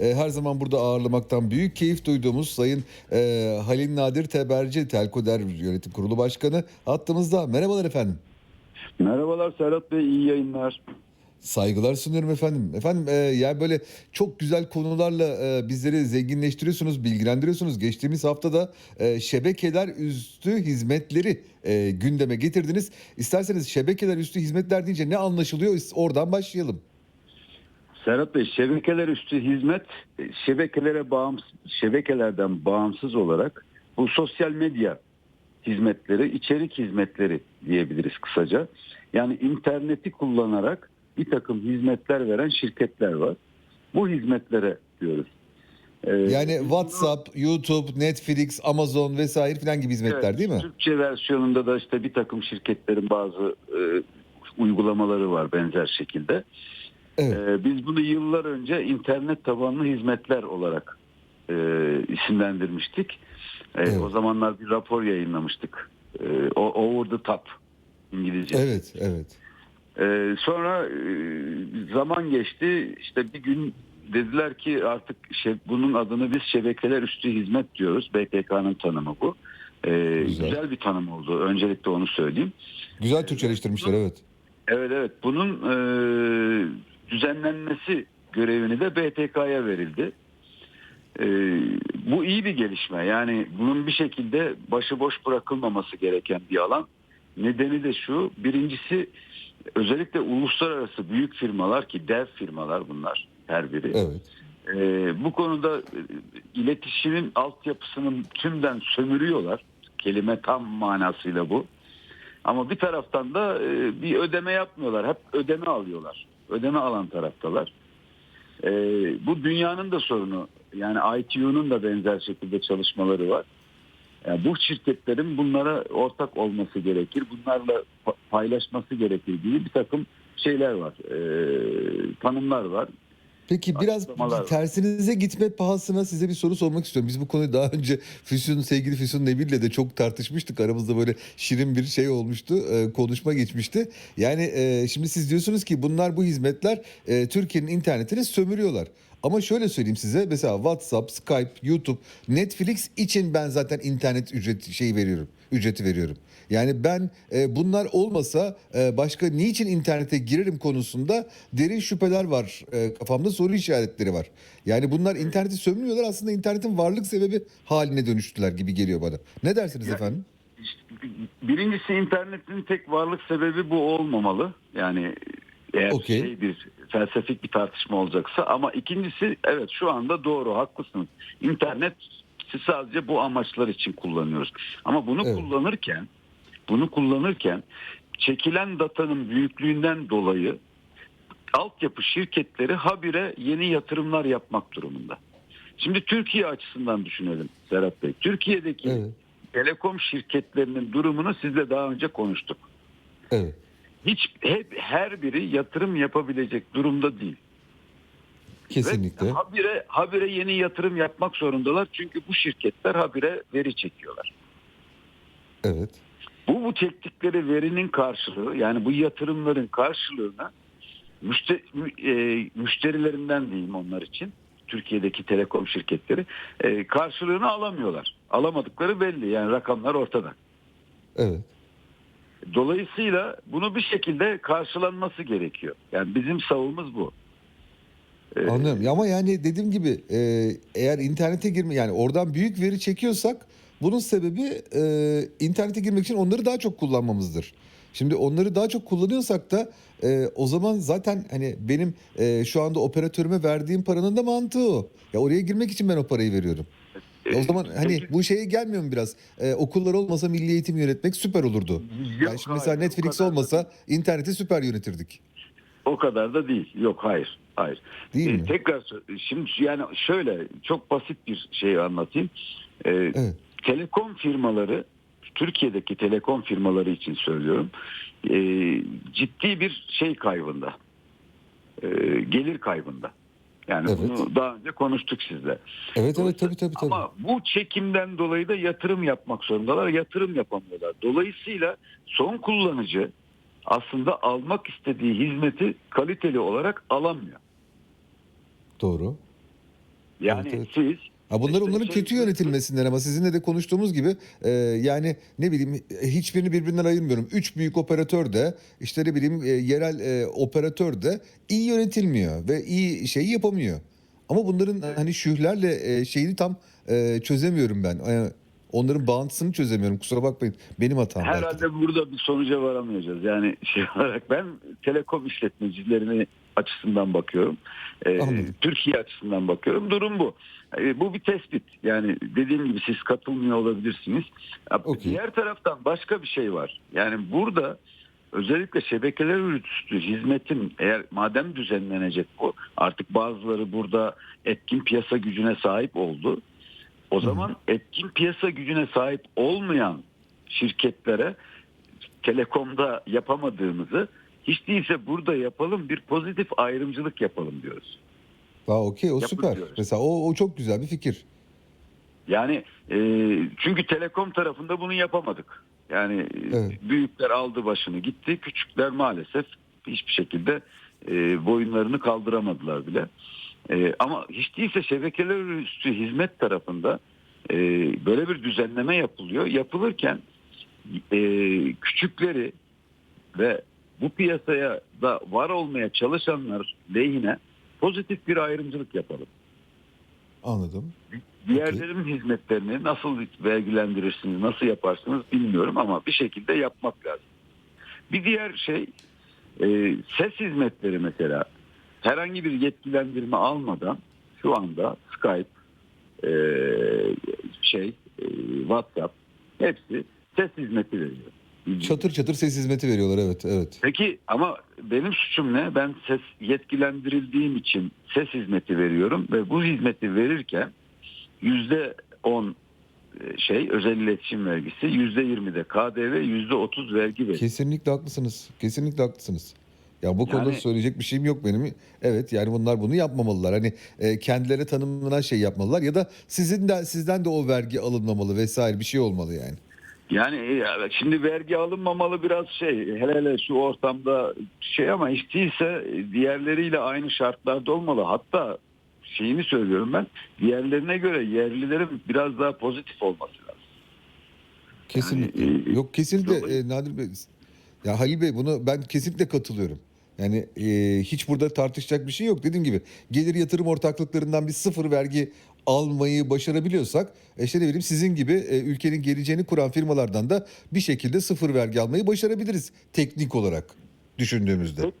E, her zaman burada ağırlamaktan büyük keyif duyduğumuz Sayın e, Halil Nadir Teberci, Telkoder Yönetim Kurulu Başkanı hattımızda. Merhabalar efendim. Merhabalar Serhat Bey, iyi yayınlar. Saygılar sunuyorum efendim. Efendim e, yani böyle çok güzel konularla e, bizleri zenginleştiriyorsunuz, bilgilendiriyorsunuz. Geçtiğimiz haftada e, şebekeler üstü hizmetleri e, gündeme getirdiniz. İsterseniz şebekeler üstü hizmetler deyince ne anlaşılıyor? Oradan başlayalım. Serhat Bey, şebekeler üstü hizmet, e, şebekelere bağımsız, şebekelerden bağımsız olarak bu sosyal medya hizmetleri, içerik hizmetleri diyebiliriz kısaca. Yani interneti kullanarak bir takım hizmetler veren şirketler var. Bu hizmetlere diyoruz. Ee, Yani WhatsApp, YouTube, Netflix, Amazon vesaire filan gibi hizmetler Evet, değil mi? Türkçe versiyonunda da işte bir takım şirketlerin bazı e, uygulamaları var benzer şekilde. Evet. E, biz bunu yıllar önce internet tabanlı hizmetler olarak e, isimlendirmiştik. E, Evet. O zamanlar bir rapor yayınlamıştık. E, over the top İngilizce. Evet, evet. Ee, sonra e, zaman geçti. İşte bir gün dediler ki artık şey, bunun adını biz şebekeler üstü hizmet diyoruz. BTK'nın tanımı bu. Ee, Güzel. güzel. bir tanım oldu. Öncelikle onu söyleyeyim. Güzel Türkçeleştirmişler evet. Evet evet. Bunun e, düzenlenmesi görevini de BTK'ya verildi. E, bu iyi bir gelişme. Yani bunun bir şekilde başıboş bırakılmaması gereken bir alan. Nedeni de şu. Birincisi özellikle uluslararası büyük firmalar ki dev firmalar bunlar her biri. Evet. Ee, bu konuda iletişimin altyapısını tümden sömürüyorlar. Kelime tam manasıyla bu. Ama bir taraftan da e, bir ödeme yapmıyorlar. Hep ödeme alıyorlar. Ödeme alan taraftalar. Ee, bu dünyanın da sorunu. Yani ITU'nun da benzer şekilde çalışmaları var. Yani bu şirketlerin bunlara ortak olması gerekir. Bunlarla pa- paylaşması gerekir diye bir takım şeyler var. Ee, tanımlar var. Peki biraz Açıklamalar tersinize gitme pahasına size bir soru sormak istiyorum. Biz bu konuyu daha önce Füsun, sevgili Füsun Nebil'le de çok tartışmıştık. Aramızda böyle şirin bir şey olmuştu. e, konuşma geçmişti. Yani e, şimdi siz diyorsunuz ki bunlar bu hizmetler e, Türkiye'nin internetini sömürüyorlar. Ama şöyle söyleyeyim size mesela WhatsApp, Skype, YouTube, Netflix için ben zaten internet ücreti şey veriyorum. Ücreti veriyorum. Yani ben e, bunlar olmasa e, başka niçin internete girerim konusunda derin şüpheler var. E, kafamda soru işaretleri var. Yani bunlar interneti sömürüyorlar aslında internetin varlık sebebi haline dönüştüler gibi geliyor bana. Ne dersiniz Ya- efendim? Birincisi internetin tek varlık sebebi bu olmamalı. Yani eğer Okey. şey bir felsefik bir tartışma olacaksa ama ikincisi evet şu anda doğru haklısınız. İnternet sadece bu amaçlar için kullanıyoruz. Ama bunu Evet. kullanırken bunu kullanırken çekilen datanın büyüklüğünden dolayı altyapı şirketleri habire yeni yatırımlar yapmak durumunda. Şimdi Türkiye açısından düşünelim Serhat Bey. Türkiye'deki Evet. telekom şirketlerinin durumunu sizle daha önce konuştuk. Evet. Hiç hep her biri yatırım yapabilecek durumda değil. Kesinlikle. Ve habire habire yeni yatırım yapmak zorundalar çünkü bu şirketler habire veri çekiyorlar. Evet. Bu bu çektikleri verinin karşılığı yani bu yatırımların karşılığını müşte, mü- e, müşterilerinden diyeyim onlar için Türkiye'deki telekom şirketleri e, karşılığını alamıyorlar. Alamadıkları belli yani rakamlar ortada. Evet. Dolayısıyla bunu bir şekilde karşılanması gerekiyor. Yani bizim savımız bu. Ee, Anlıyorum. Ama yani dediğim gibi e, eğer internete girme yani oradan büyük veri çekiyorsak bunun sebebi e, internete girmek için onları daha çok kullanmamızdır. Şimdi onları daha çok kullanıyorsak da e, o zaman zaten hani benim e, şu anda operatörüme verdiğim paranın da mantığı o. Ya oraya girmek için ben o parayı veriyorum. O zaman hani bu şeye gelmiyor mu biraz? E, okullar olmasa milli eğitim yönetmek süper olurdu. Yok, yani şimdi mesela hayır, o Netflix kadar da olmasa interneti süper yönetirdik. O kadar da değil. Yok hayır. Hayır. Değil Ee, mi? Tekrar şimdi yani şöyle çok basit bir şey anlatayım. Ee, Evet. Telekom firmaları Türkiye'deki telekom firmaları için söylüyorum. ee, ciddi bir şey kaybında. Ee, gelir kaybında. Yani Evet. bunu daha önce konuştuk sizle. Evet evet tabii tabii tabii. Ama bu çekimden dolayı da yatırım yapmak zorundalar. Yatırım yapamıyorlar. Dolayısıyla son kullanıcı aslında almak istediği hizmeti kaliteli olarak alamıyor. Doğru. Yani Evet, evet. siz Ha bunlar İşte onların şey- kötü yönetilmesinden ama sizinle de konuştuğumuz gibi e, yani ne bileyim e, hiçbirini birbirinden ayırmıyorum. Üç büyük operatör de işte ne bileyim e, yerel e, operatör de iyi yönetilmiyor ve iyi şeyi yapamıyor. Ama bunların hani şühlerle e, şeyini tam e, çözemiyorum ben. E, onların bağıntısını çözemiyorum. Kusura bakmayın. Benim hatam belki de. herhalde burada bir sonuca varamayacağız. Yani şey olarak ben telekom işletmecilerini açısından bakıyorum. Anladım. Türkiye açısından bakıyorum. Durum bu. Ee, bu bir tespit. Yani dediğim gibi siz katılmıyor olabilirsiniz. Ya, Okey. Diğer taraftan başka bir şey var. Yani burada özellikle şebekeler üstü hizmetin eğer madem düzenlenecek bu artık bazıları burada etkin piyasa gücüne sahip oldu. O zaman etkin piyasa gücüne sahip olmayan şirketlere telekomda yapamadığımızı hiç değilse burada yapalım bir pozitif ayrımcılık yapalım diyoruz. Aa okey o süper. diyoruz. Mesela o, o çok güzel bir fikir. Yani e, çünkü telekom tarafında bunu yapamadık. Yani Evet. büyükler aldı başını gitti, küçükler maalesef hiçbir şekilde e, boyunlarını kaldıramadılar bile. E, ama hiç değilse şebekeler üstü hizmet tarafında e, böyle bir düzenleme yapılıyor. Yapılırken e, küçükleri ve bu piyasaya da var olmaya çalışanlar lehine pozitif bir ayrımcılık yapalım. Anladım. Diğerlerinin hizmetlerini nasıl vergilendirirsiniz, nasıl yaparsınız bilmiyorum ama bir şekilde yapmak lazım. Bir diğer şey e, ses hizmetleri mesela herhangi bir yetkilendirme almadan şu anda Skype, e, şey, e, WhatsApp hepsi ses hizmeti veriyor. Çatır çatır ses hizmeti veriyorlar evet evet. Peki ama benim suçum ne? Ben ses yetkilendirildiğim için ses hizmeti veriyorum ve bu hizmeti verirken yüzde on e, şey özel iletişim vergisi yüzde yirmi de KDV yüzde otuz vergi veriyor. Kesinlikle haklısınız. Kesinlikle haklısınız. Ya bu konuda Yani- söyleyecek bir şeyim yok benim. Evet yani bunlar bunu yapmamalılar. Hani e, kendilerine tanımlanan şey yapmalılar ya da sizin de sizden de o vergi alınmamalı vesaire bir şey olmalı yani. Yani e, şimdi vergi alınmamalı biraz şey hele hele şu ortamda şey ama hiç değilse diğerleriyle aynı şartlarda olmalı. Hatta şeyini söylüyorum ben diğerlerine göre yerlilerin biraz daha pozitif olması lazım. Kesinlikle. Yani, e, Yok kesinlikle e, Nadir Bey. Ya Halil Bey bunu ben kesinlikle katılıyorum. Yani e, hiç burada tartışacak bir şey yok. Dediğim gibi gelir yatırım ortaklıklarından bir sıfır vergi almayı başarabiliyorsak e, işte ne bileyim sizin gibi e, ülkenin geleceğini kuran firmalardan da bir şekilde sıfır vergi almayı başarabiliriz teknik olarak düşündüğümüzde. Tek-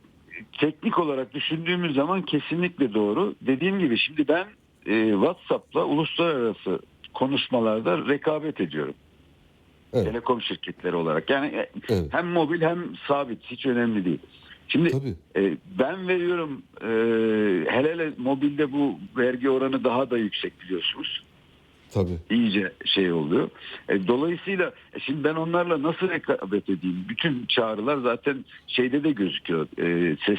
teknik olarak düşündüğümüz zaman kesinlikle doğru. Dediğim gibi şimdi ben e, WhatsApp'la uluslararası konuşmalarda rekabet ediyorum. Evet. Telekom şirketleri olarak. Yani Evet. hem mobil hem sabit hiç önemli değil. Şimdi Tabii. e, ben veriyorum e, hele hele mobilde bu vergi oranı daha da yüksek biliyorsunuz. Tabii. iyice şey oluyor. E, dolayısıyla e, şimdi ben onlarla nasıl rekabet edeyim? Bütün çağrılar zaten şeyde de gözüküyor. E, ses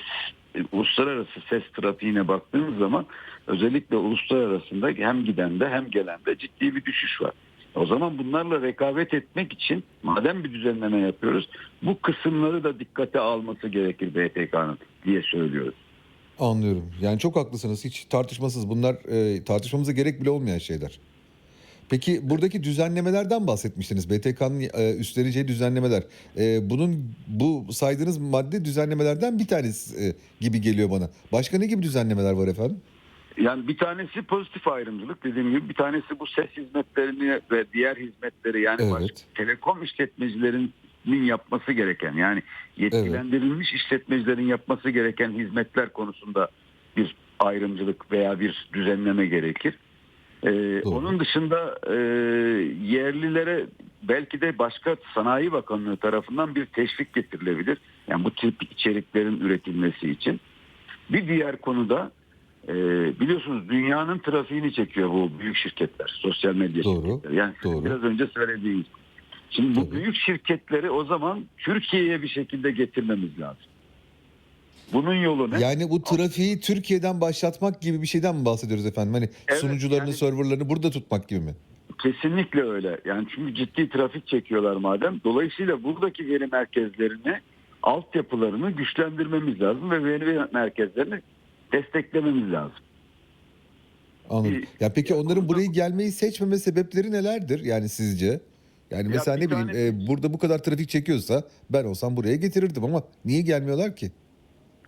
e, uluslararası ses trafiğine baktığımız zaman özellikle uluslararasında hem gidende hem gelende ciddi bir düşüş var. O zaman bunlarla rekabet etmek için madem bir düzenleme yapıyoruz bu kısımları da dikkate alması gerekir BTK'nın diye söylüyoruz. Anlıyorum. Yani çok haklısınız. Hiç tartışmasız. Bunlar e, tartışmamıza gerek bile olmayan şeyler. Peki buradaki düzenlemelerden bahsetmiştiniz. BTK'nın e, üstleneceği düzenlemeler. E, bunun bu saydığınız madde düzenlemelerden bir tanesi e, gibi geliyor bana. Başka ne gibi düzenlemeler var efendim? Yani bir tanesi pozitif ayrımcılık dediğim gibi bir tanesi bu ses hizmetlerini ve diğer hizmetleri yani Evet. başka telekom işletmecilerinin yapması gereken yani yetkilendirilmiş işletmecilerin yapması gereken hizmetler konusunda bir ayrımcılık veya bir düzenleme gerekir. Ee, onun dışında e, yerlilere belki de başka Sanayi Bakanlığı tarafından bir teşvik getirilebilir. Yani bu tip içeriklerin üretilmesi için. Bir diğer konuda e, biliyorsunuz dünyanın trafiğini çekiyor bu büyük şirketler, sosyal medya Doğru, şirketleri. Yani doğru. biraz önce söylediğiniz. Şimdi bu Tabii. büyük şirketleri o zaman Türkiye'ye bir şekilde getirmemiz lazım. Bunun yolu ne? Yani bu trafiği Türkiye'den başlatmak gibi bir şeyden mi bahsediyoruz efendim? Hani Evet, sunucularını, yani- serverlarını burada tutmak gibi mi? Kesinlikle öyle. Yani çünkü ciddi trafik çekiyorlar madem. Dolayısıyla buradaki veri merkezlerini, altyapılarını güçlendirmemiz lazım ve veri merkezlerini desteklememiz lazım. Anladım. Ya peki onların burayı gelmeyi seçmeme sebepleri nelerdir yani sizce? Yani mesela bir ne bileyim tane- e, burada bu kadar trafik çekiyorsa ben olsam buraya getirirdim ama niye gelmiyorlar ki?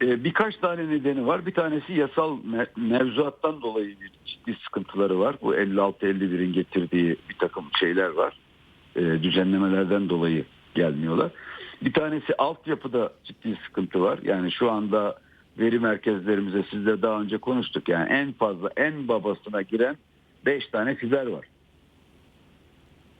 Ee, birkaç tane nedeni var. Bir tanesi yasal me- mevzuattan dolayı bir ciddi sıkıntıları var. Bu 56-51'in getirdiği bir takım şeyler var. Ee, düzenlemelerden dolayı gelmiyorlar. Bir tanesi altyapıda ciddi sıkıntı var. Yani şu anda veri merkezlerimize sizle daha önce konuştuk. Yani en fazla en babasına giren 5 tane fiber var.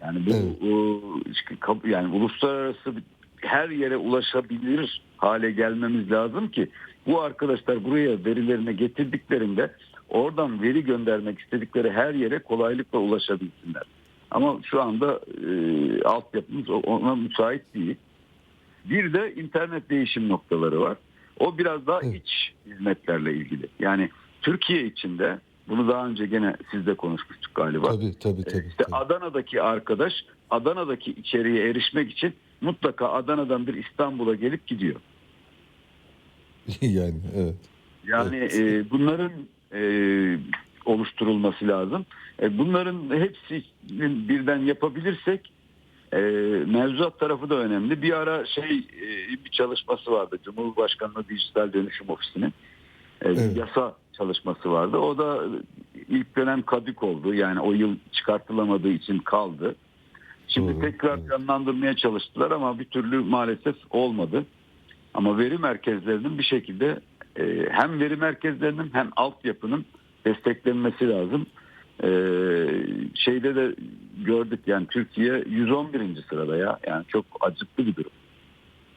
Yani bu Evet. yani uluslararası her yere ulaşabilir hale gelmemiz lazım ki bu arkadaşlar buraya verilerini getirdiklerinde oradan veri göndermek istedikleri her yere kolaylıkla ulaşabilsinler. Ama şu anda e, altyapımız ona müsait değil. Bir de internet değişim noktaları var. O biraz daha Evet. iç hizmetlerle ilgili. Yani Türkiye içinde bunu daha önce gene sizle konuşmuştuk galiba. Tabii tabii tabii. İşte tabii. Adana'daki arkadaş Adana'daki içeriğe erişmek için mutlaka Adana'dan bir İstanbul'a gelip gidiyor. yani evet. Yani Evet. e, bunların e, oluşturulması lazım. E, bunların hepsini birden yapabilirsek e, mevzuat tarafı da önemli. Bir ara şey e, bir çalışması vardı. Cumhurbaşkanlığı Dijital Dönüşüm Ofisi'nin e, Evet. yasa çalışması vardı. O da ilk dönem kadük oldu. Yani o yıl çıkartılamadığı için kaldı. Şimdi Doğru, tekrar evet. canlandırmaya çalıştılar ama bir türlü maalesef olmadı. Ama veri merkezlerinin bir şekilde e, hem veri merkezlerinin hem altyapının desteklenmesi lazım. E, şeyde de gördük yani Türkiye 111. sırada ya. Yani çok acıklı bir durum.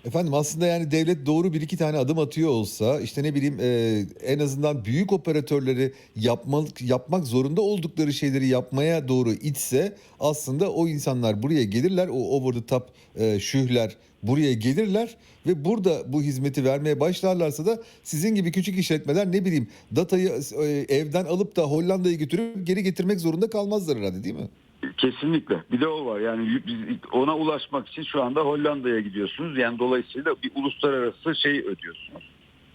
Efendim aslında yani devlet doğru bir iki tane adım atıyor olsa işte ne bileyim e, en azından büyük operatörleri yapmak, yapmak zorunda oldukları şeyleri yapmaya doğru itse aslında o insanlar buraya gelirler o over the top e, şühler buraya gelirler ve burada bu hizmeti vermeye başlarlarsa da sizin gibi küçük işletmeler ne bileyim datayı e, evden alıp da Hollanda'ya götürüp geri getirmek zorunda kalmazlar herhalde değil mi? Kesinlikle. Bir de o var. Yani ona ulaşmak için şu anda Hollanda'ya gidiyorsunuz. Yani dolayısıyla bir uluslararası şey ödüyorsunuz.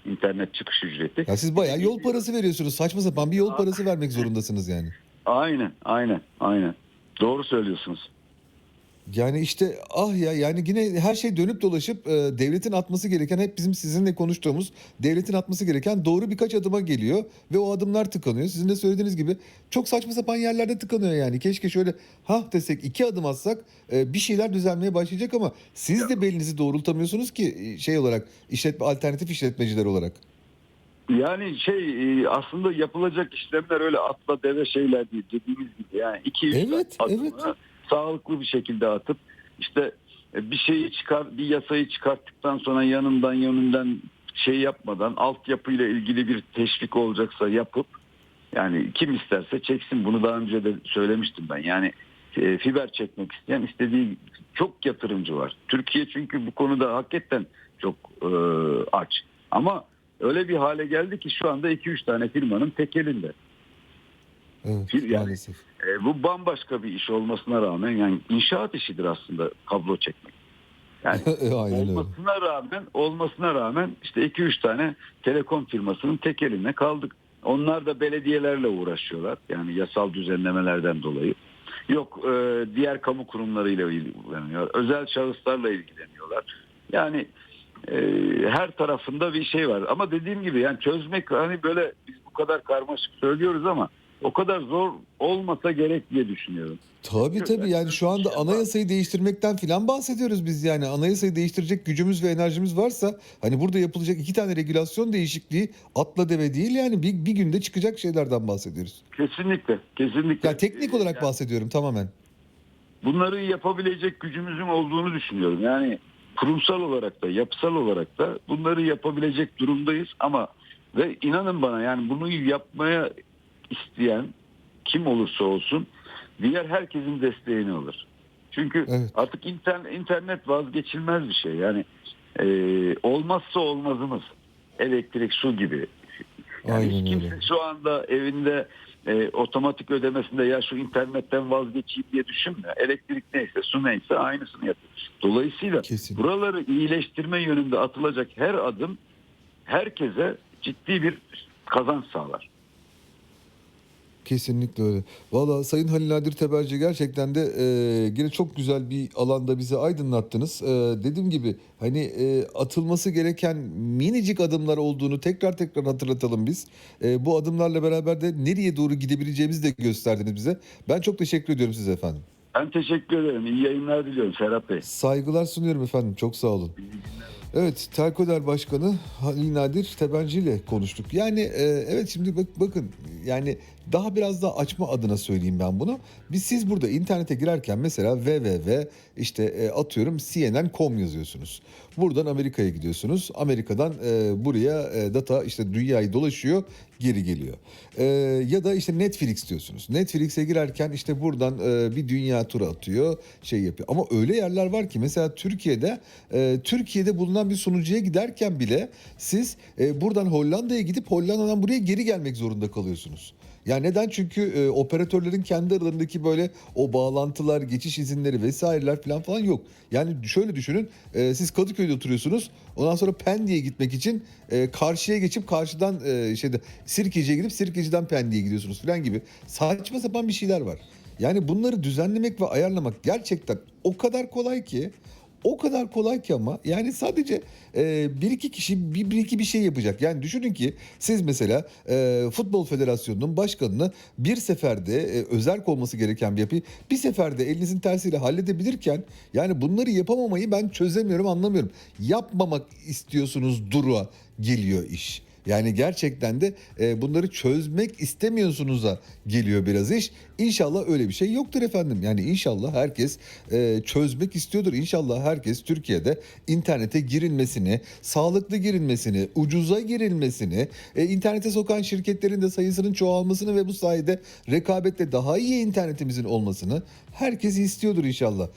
İnternet çıkış ücreti. Ya siz bayağı yol parası veriyorsunuz saçma sapan bir yol parası vermek zorundasınız yani. Aynen, aynen, aynen. Doğru söylüyorsunuz. Yani işte ah ya yani yine her şey dönüp dolaşıp e, devletin atması gereken hep bizim sizinle konuştuğumuz devletin atması gereken doğru birkaç adıma geliyor ve o adımlar tıkanıyor. Sizin de söylediğiniz gibi çok saçma sapan yerlerde tıkanıyor yani. Keşke şöyle ha desek iki adım atsak e, bir şeyler düzelmeye başlayacak ama siz de belinizi doğrultamıyorsunuz ki e, şey olarak işletme alternatif işletmeciler olarak. Yani şey e, aslında yapılacak işlemler öyle atla deve şeyler değil dediğimiz gibi. Yani iki Evet, adımı evet. Sağlıklı bir şekilde atıp işte e, bir şeyi çıkar bir yasayı çıkarttıktan sonra yanından yönünden şey yapmadan altyapıyla ilgili bir teşvik olacaksa yapıp yani kim isterse çeksin bunu daha önce de söylemiştim ben. Yani e, fiber çekmek isteyen istediği çok yatırımcı var. Türkiye çünkü bu konuda hakikaten çok e, aç. Ama öyle bir hale geldi ki şu anda 2-3 tane firmanın tek elinde. Evet yani- maalesef. E, bu bambaşka bir iş olmasına rağmen yani inşaat işidir aslında kablo çekmek. Yani Aynen öyle. olmasına rağmen olmasına rağmen işte 2-3 tane telekom firmasının tek eline kaldık. Onlar da belediyelerle uğraşıyorlar. Yani yasal düzenlemelerden dolayı. Yok e, diğer kamu kurumlarıyla ilgileniyor. Özel şahıslarla ilgileniyorlar. Yani e, her tarafında bir şey var. Ama dediğim gibi yani çözmek hani böyle biz bu kadar karmaşık söylüyoruz ama o kadar zor olmasa gerek diye düşünüyorum. Tabii tabii yani şu anda anayasayı değiştirmekten filan bahsediyoruz biz yani. Anayasayı değiştirecek gücümüz ve enerjimiz varsa hani burada yapılacak iki tane regülasyon değişikliği atla deve değil yani bir, bir günde çıkacak şeylerden bahsediyoruz. Kesinlikle, kesinlikle. Yani teknik olarak Yani bahsediyorum tamamen. bunları yapabilecek gücümüzün olduğunu düşünüyorum. Yani kurumsal olarak da, yapısal olarak da bunları yapabilecek durumdayız ama ve inanın bana yani bunu yapmaya isteyen kim olursa olsun diğer herkesin desteğini alır. Çünkü Evet. artık internet, internet vazgeçilmez bir şey. Yani e, olmazsa olmazımız elektrik, su gibi. Yani Aynen hiç kimse öyle. şu anda evinde e, otomatik ödemesinde ya şu internetten vazgeçeyim diye düşünmüyor. Elektrik neyse, su neyse aynısını yapıyor. Dolayısıyla Kesin. buraları iyileştirme yönünde atılacak her adım herkese ciddi bir kazanç sağlar. Kesinlikle öyle. Valla Sayın Halil Nadir Teberci gerçekten de e, yine çok güzel bir alanda bizi aydınlattınız. E, dediğim gibi hani e, atılması gereken minicik adımlar olduğunu tekrar tekrar hatırlatalım biz. E, bu adımlarla beraber de nereye doğru gidebileceğimizi de gösterdiniz bize. Ben çok teşekkür ediyorum size efendim. Ben teşekkür ederim. İyi yayınlar diliyorum Serap Bey. Saygılar sunuyorum efendim. Çok sağ olun. Evet, Telkoder Başkanı Halil Nadir Tebenci ile konuştuk. Yani e, evet şimdi bak, bakın yani daha biraz daha açma adına söyleyeyim ben bunu. Biz siz burada internete girerken mesela www işte e, atıyorum cnn.com yazıyorsunuz. Buradan Amerika'ya gidiyorsunuz. Amerika'dan e, buraya e, data işte dünyayı dolaşıyor geri geliyor. E, ya da işte Netflix diyorsunuz. Netflix'e girerken işte buradan e, bir dünya turu atıyor şey yapıyor. Ama öyle yerler var ki mesela Türkiye'de e, Türkiye'de bulunan bir sunucuya giderken bile siz e, buradan Hollanda'ya gidip Hollanda'dan buraya geri gelmek zorunda kalıyorsunuz. Ya neden? Çünkü e, operatörlerin kendi aralarındaki böyle o bağlantılar, geçiş izinleri vesaireler falan falan yok. Yani şöyle düşünün, e, siz Kadıköy'de oturuyorsunuz. Ondan sonra Pendik'e gitmek için e, karşıya geçip karşıdan e, şeyde Sirkeci'ye gidip Sirkeci'den Pendik'e gidiyorsunuz falan gibi saçma sapan bir şeyler var. Yani bunları düzenlemek ve ayarlamak gerçekten o kadar kolay ki o kadar kolay ki ama yani sadece e, bir iki kişi bir, bir iki bir şey yapacak. Yani düşünün ki siz mesela e, Futbol Federasyonu'nun başkanını bir seferde e, özerk olması gereken bir yapıyı bir seferde elinizin tersiyle halledebilirken yani bunları yapamamayı ben çözemiyorum anlamıyorum. Yapmamak istiyorsunuz duruğa geliyor iş. Yani gerçekten de e, bunları çözmek istemiyorsunuz'a geliyor biraz iş. İnşallah öyle bir şey yoktur efendim. Yani inşallah herkes e, çözmek istiyordur. İnşallah herkes Türkiye'de internete girilmesini, sağlıklı girilmesini, ucuza girilmesini, e, internete sokan şirketlerin de sayısının çoğalmasını ve bu sayede rekabetle daha iyi internetimizin olmasını herkes istiyordur inşallah.